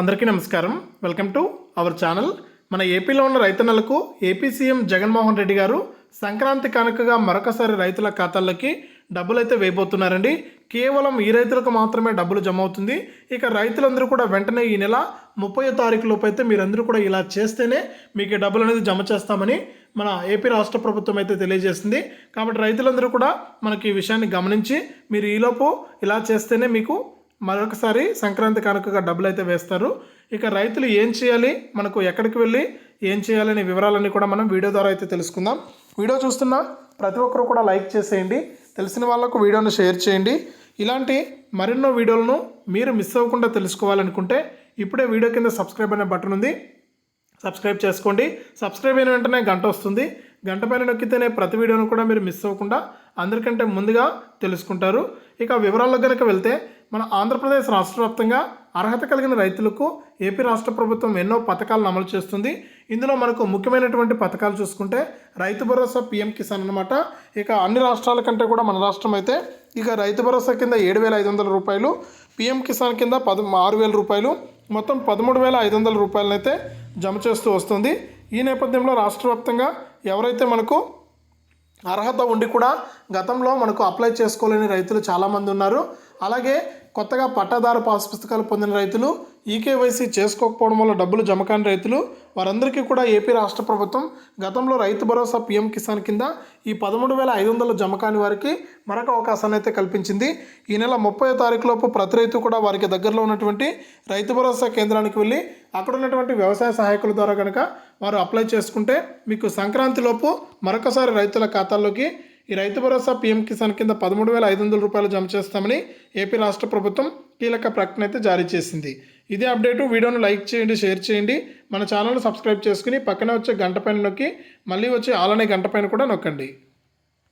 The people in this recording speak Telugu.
అందరికీ నమస్కారం. Welcome to our channel. మన ఏపీలో ఉన్న రైతన్నలకు ఏపీ సీఎం జగన్మోహన్ రెడ్డి గారు సంక్రాంతి కానుకగా మరొకసారి రైతుల ఖాతాల్లోకి డబ్బులు అయితే వేయబోతున్నారండి. కేవలం ఈ రైతులకు మాత్రమే డబ్బులు జమ అవుతుంది. ఇక రైతులందరూ కూడా వెంటనే ఈ నెల ముప్పై తారీఖు లోపు అయితే మీరందరూ కూడా ఇలా చేస్తేనే మీకు డబ్బులు అనేది జమ చేస్తామని మన ఏపీ రాష్ట్ర ప్రభుత్వం అయితే తెలియజేసింది. కాబట్టి రైతులందరూ కూడా మనకి ఈ విషయాన్ని గమనించి మీరు ఈలోపు ఇలా చేస్తేనే మీకు మరొకసారి సంక్రాంతి కానుకగా డబ్బులు అయితే వేస్తారు. ఇక రైతులు ఏం చేయాలి? మనకు ఎక్కడికి వెళ్ళి ఏం చేయాలనే వివరాలన్నీ కూడా మనం వీడియో ద్వారా అయితే తెలుసుకుందాం. వీడియో చూస్తున్న ప్రతి ఒక్కరు కూడా లైక్ చేసేయండి. తెలిసిన వాళ్ళకు వీడియోను షేర్ చేయండి. ఇలాంటి మరెన్నో వీడియోలను మీరు మిస్ అవ్వకుండా తెలుసుకోవాలనుకుంటే ఇప్పుడే వీడియో కింద సబ్స్క్రైబ్ అనే బటన్ ఉంది. సబ్స్క్రైబ్ చేసుకోండి. సబ్స్క్రైబ్ అయిన వెంటనే గంట వస్తుంది. గంట పైన నొక్కితేనే ప్రతి వీడియోను కూడా మీరు మిస్ అవ్వకుండా అందరికంటే ముందుగా తెలుసుకుంటారు. ఇక వివరాల్లో కనుక వెళ్తే మన ఆంధ్రప్రదేశ్ రాష్ట్ర వ్యాప్తంగా అర్హత కలిగిన రైతులకు ఏపీ రాష్ట్ర ప్రభుత్వం ఎన్నో పథకాలను అమలు చేస్తుంది. ఇందులో మనకు ముఖ్యమైనటువంటి పథకాలు చూసుకుంటే రైతు భరోసా పీఎం కిసాన్ అనమాట ఇక అన్ని రాష్ట్రాల కంటే కూడా మన రాష్ట్రం అయితే ఇక రైతు భరోసా కింద ఏడు వేల ఐదు వందల రూపాయలు పీఎం కిసాన్ కింద పద ఆరు వేల రూపాయలు మొత్తం పదమూడు వేల ఐదు వందల రూపాయలనైతే జమ చేస్తూ వస్తుంది. ఈ నేపథ్యంలో రాష్ట్ర వ్యాప్తంగా ఎవరైతే మనకు అర్హత ఉండి కూడా గతంలో మనకు అప్లై చేసుకోలేని రైతులు చాలామంది ఉన్నారు. అలాగే కొత్తగా పట్టాదారు పాస్ పుస్తకాలు పొందిన రైతులు ఈకేవైసీ చేసుకోకపోవడం వల్ల డబ్బులు జమ కాని రైతులు వారందరికీ కూడా ఏపీ రాష్ట్ర ప్రభుత్వం గతంలో రైతు భరోసా పీఎం కిసాన్ కింద ఈ పదమూడు వేల ఐదు వందలు జమ కాని వారికి మరొక అవకాశాన్ని అయితే కల్పించింది. ఈ నెల ముప్పై తారీఖులోపు ప్రతి రైతు కూడా వారికి దగ్గరలో ఉన్నటువంటి రైతు భరోసా కేంద్రానికి వెళ్ళి అక్కడ ఉన్నటువంటి వ్యవసాయ సహాయకుల ద్వారా కనుక వారు అప్లై చేసుకుంటే మీకు సంక్రాంతిలోపు మరొకసారి రైతుల ఖాతాల్లోకి ఈ రైతు భరోసా పీఎం కిసాన్ కింద పదమూడు వేల ఐదు వందల రూపాయలు జమ చేస్తామని ఏపీ రాష్ట్ర ప్రభుత్వం కీలక ప్రకటన అయితే జారీ చేసింది. ఇదే అప్డేటు వీడియోను లైక్ చేయండి షేర్ చేయండి. మన ఛానల్ను సబ్స్క్రైబ్ చేసుకుని పక్కనే వచ్చే గంట పైన నొక్కి మళ్ళీ వచ్చే ఆలనే గంట పైన కూడా నొక్కండి.